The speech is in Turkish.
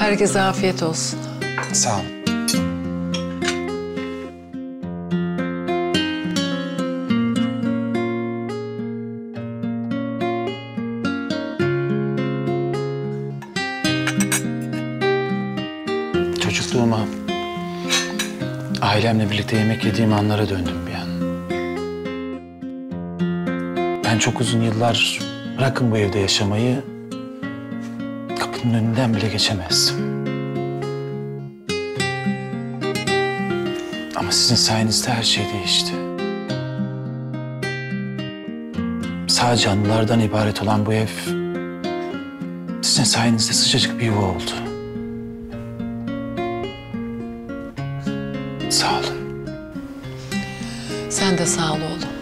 Herkese afiyet olsun. Sağ olun. Çocukluğuma, ailemle birlikte yemek yediğim anlara döndüm bir an. Ben çok uzun yıllar bırakın bu evde yaşamayı, kapının önünden bile geçemezdim. Ama sizin sayenizde her şey değişti. Sadece anılardan ibaret olan bu ev... ...sizin sayenizde sıcacık bir yuva oldu. Sağ olun. Sen de sağ ol oğlum.